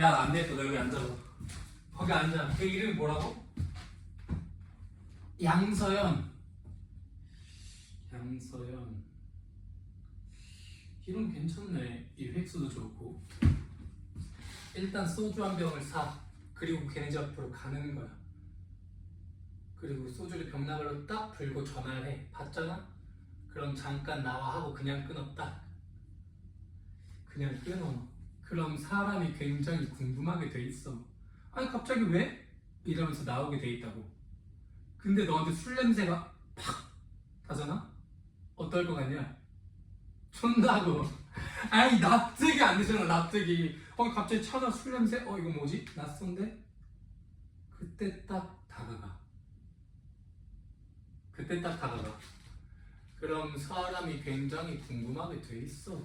야, 안 되겠어. 너 여기 앉아서. 거기 앉아. 그 이름이 뭐라고? 양서연. 양서연. 이름 괜찮네. 이 획수도 좋고. 일단 소주 한 병을 사. 그리고 걔네 집 앞으로 가는 거야. 그리고 소주를 병나발로 딱 불고 전화를 해. 봤잖아? 그럼 잠깐 나와 하고 그냥 끊었다. 그냥 끊어. 그럼 사람이 굉장히 궁금하게 돼 있어. 아니 갑자기 왜? 이러면서 나오게 돼 있다고. 근데 너한테 술 냄새가 팍 나잖아? 어떨 것 같냐? 촌다고. 아니 납득이 안 되잖아 납득이. 어 갑자기 차가 술 냄새? 어 이거 뭐지? 낯선데? 그때 딱 다가가. 그때 딱 다가가. 그럼 사람이 굉장히 궁금하게 돼 있어.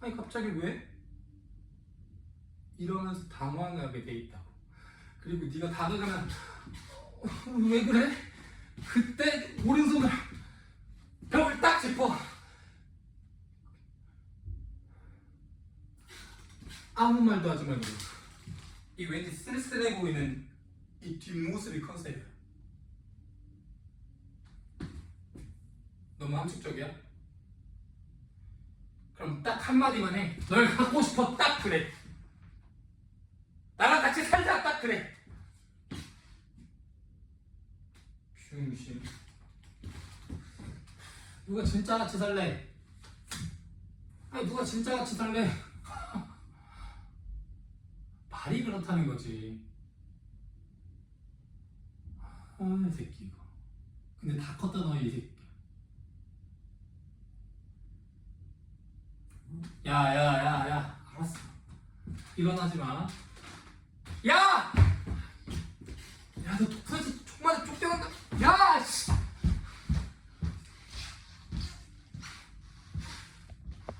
아니 갑자기 왜? 이러면서 당황하게 돼 있다고. 그리고 네가 다가가면 어, 왜 그래? 그때 오른손을 벽을 딱 짚어. 아무 말도 하지 말고 이 왠지 쓸쓸해 보이는 이 뒷모습이 컨셉이야. 너무 함축적이야? 그럼 딱 한마디만 해. 널 갖고 싶어. 딱 그래. 그래. 병신. 누가 진짜 같이 살래? 아니 누가 진짜 같이 살래? 말이 그렇다는 거지. 아, 이 새끼 이거. 근데 다 컸다 너 이 새끼. 야, 야, 야, 야. 알았어. 일어나지 마. 야! Ah, l'autre